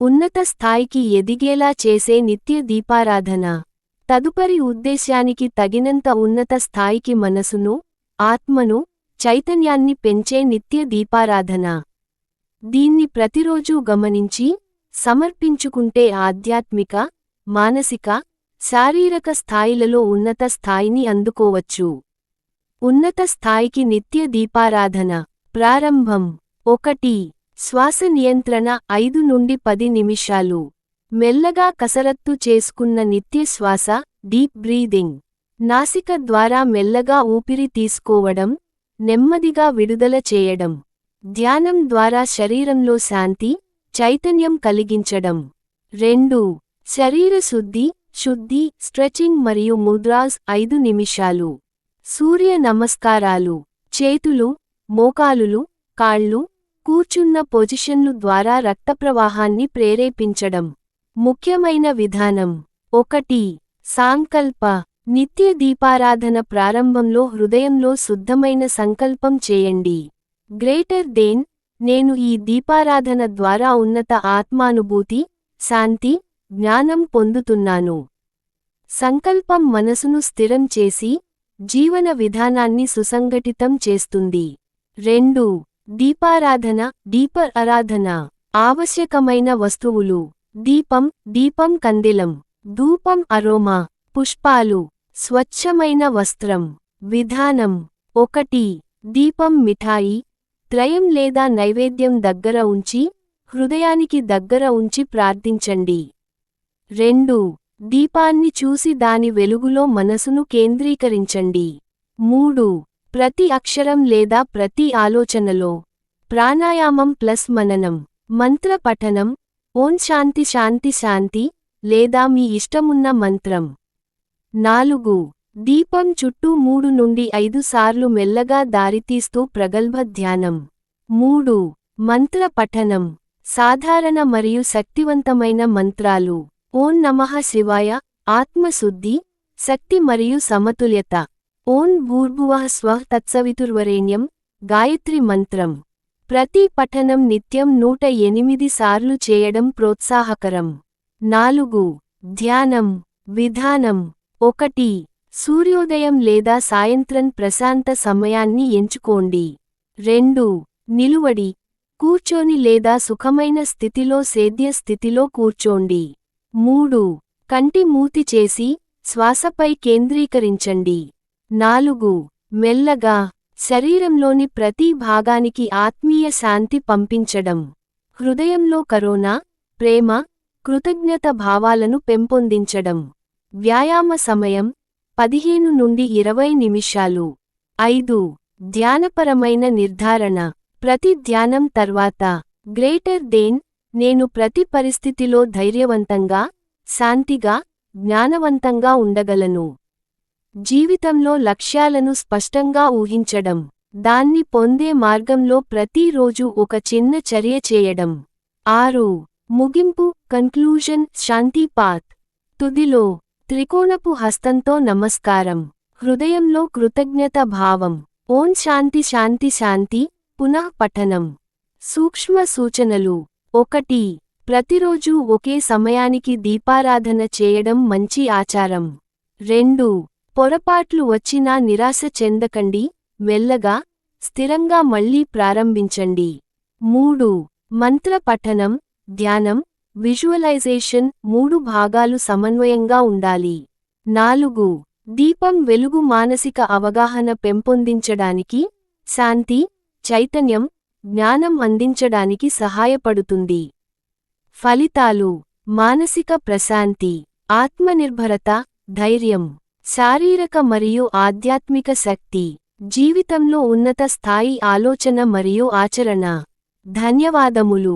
ఉన్నత స్థాయికి ఎదిగేలా చేసే నిత్య దీపారాధన. తదుపరి ఉద్దేశ్యానికి తగినంత ఉన్నత స్థాయికి మనసును ఆత్మను చైతన్యాన్ని పెంచే నిత్య దీపారాధన. దీన్ని ప్రతిరోజూ గమనించి సమర్పించుకుంటే ఆధ్యాత్మిక మానసిక శారీరక స్థాయిలలో ఉన్నత స్థాయిని అందుకోవచ్చు. ఉన్నత స్థాయికి నిత్య దీపారాధన. ప్రారంభం. ఒకటి. శ్వాస నియంత్రణ ఐదు నుండి పది నిమిషాలు. మెల్లగా కసరత్తు చేసుకున్న నిత్య శ్వాస డీప్ బ్రీదింగ్. నాసిక ద్వారా మెల్లగా ఊపిరి తీసుకోవడం నెమ్మదిగా విడుదల చేయడం. ధ్యానం ద్వారా శరీరంలో శాంతి చైతన్యం కలిగించడం. రెండు. శరీర శుద్ధి శుద్ధి స్ట్రెచింగ్ మరియు ముద్రాస్ ఐదు నిమిషాలు. సూర్య నమస్కారాలు. చేతులు మోకాలులు కాళ్ళు కూర్చున్న పొజిషన్లు ద్వారా రక్తప్రవాహాన్ని ప్రేరేపించడం. ముఖ్యమైన విధానం. ఒకటి. సాంకల్ప. నిత్య దీపారాధన ప్రారంభంలో హృదయంలో శుద్ధమైన సంకల్పం చేయండి. గ్రేటర్ దేన్ నేను ఈ దీపారాధన ద్వారా ఉన్నత ఆత్మానుభూతి శాంతి జ్ఞానం పొందుతున్నాను. సంకల్పం మనసును స్థిరం చేసి జీవన విధానాన్ని సుసంఘటితం చేస్తుంది. రెండు. దీపారాధన దీప ఆరాధన ఆవశ్యకమైన వస్తువులు. దీపం దీపం కందిలం. ధూపం అరోమా. పుష్పాలు. స్వచ్ఛమైన వస్త్రం. విధానం. ఒకటి. దీపం మిఠాయి. త్రయం లేదా నైవేద్యం దగ్గర ఉంచి హృదయానికి దగ్గర ఉంచి ప్రార్థించండి. రెండు. దీపాన్ని చూసి దాని వెలుగులో మనసును కేంద్రీకరించండి. మూడు. ప్రతి అక్షరం లేదా ప్రతి ఆలోచనలో. ప్రాణాయామం ప్లస్ మననం. మంత్ర పఠనం. ఓం శాంతి శాంతి శాంతి. లేదా మీ ఇష్టమున్న మంత్రం. నాలుగు. దీపం చుట్టూ మూడు నుండి ఐదు సార్లు మెల్లగా దారితీస్తూ ప్రగల్భ ధ్యానం. మూడు. మంత్ర పఠనం. సాధారణ మరియు శక్తివంతమైన మంత్రాలు. ఓం నమః శివాయ. ఆత్మశుద్ధి. శక్తి మరియు సమతుల్యత. ఓం భూర్భువః స్వః తత్సవితుర్వరేణ్యం గాయత్రి మంత్రం. ప్రతి పఠనం నిత్యం నూట ఎనిమిది సార్లు చేయడం ప్రోత్సాహకరం. నాలుగు. ధ్యానం. విధానం. ఒకటి. సూర్యోదయం లేదా సాయంత్రం ప్రశాంత సమయాన్ని ఎంచుకోండి. రెండు. నిలువడి. కూర్చోని లేదా సుఖమైన స్థితిలో సేద్య స్థితిలో కూర్చోండి. మూడు. కంటి మూతి చేసి శ్వాసపై కేంద్రీకరించండి. నాలుగు. మెల్లగా శరీరంలోని ప్రతి భాగానికి ఆత్మీయ శాంతి పంపించడం. హృదయంలో కరోనా ప్రేమ కృతజ్ఞత భావాలను పెంపొందించడం. వ్యాయామ సమయం పదిహేను నుండి ఇరవై నిమిషాలు. ఐదు. ధ్యానపరమైన నిర్ధారణ. ప్రతి ధ్యానం తర్వాత గ్రేటర్ దేన్ నేను ప్రతి పరిస్థితిలో ధైర్యవంతంగా శాంతిగా జ్ఞానవంతంగా ఉండగలను. జీవితంలో లక్ష్యాలను స్పష్టంగా ఊహించడం దాన్ని పొందే మార్గంలో ప్రతిరోజు ఒక చిన్న చర్య చేయడం. ఆరు. ముగింపు కన్క్లూజన్ శాంతి పాత్. తుదిలో త్రికోణపు హస్తంతో నమస్కారం. హృదయంలో కృతజ్ఞత భావం. ఓం శాంతి శాంతి శాంతి పునః పఠనం. సూక్ష్మ సూచనలు. ఒకటి. ప్రతిరోజూ ఒకే సమయానికి దీపారాధన చేయడం మంచి ఆచారం. రెండు. పొరపాట్లు వచ్చినా నిరాశ చెందకండి మెల్లగా స్థిరంగా మళ్ళీ ప్రారంభించండి. మూడు మంత్ర పఠనం ధ్యానం విజువలైజేషన్ మూడు భాగాలు సమన్వయంగా ఉండాలి. నాలుగు దీపం వెలుగు మానసిక అవగాహన పెంపొందించడానికి శాంతి చైతన్యం జ్ఞానం అందించడానికి సహాయపడుతుంది. ఫలితాలు మానసిక ప్రశాంతి ఆత్మనిర్భరత ధైర్యం. శారీరక మరియు ఆధ్యాత్మిక శక్తి జీవితంలో ఉన్నత స్థాయి ఆలోచన మరియు ఆచరణ. ధన్యవాదములు.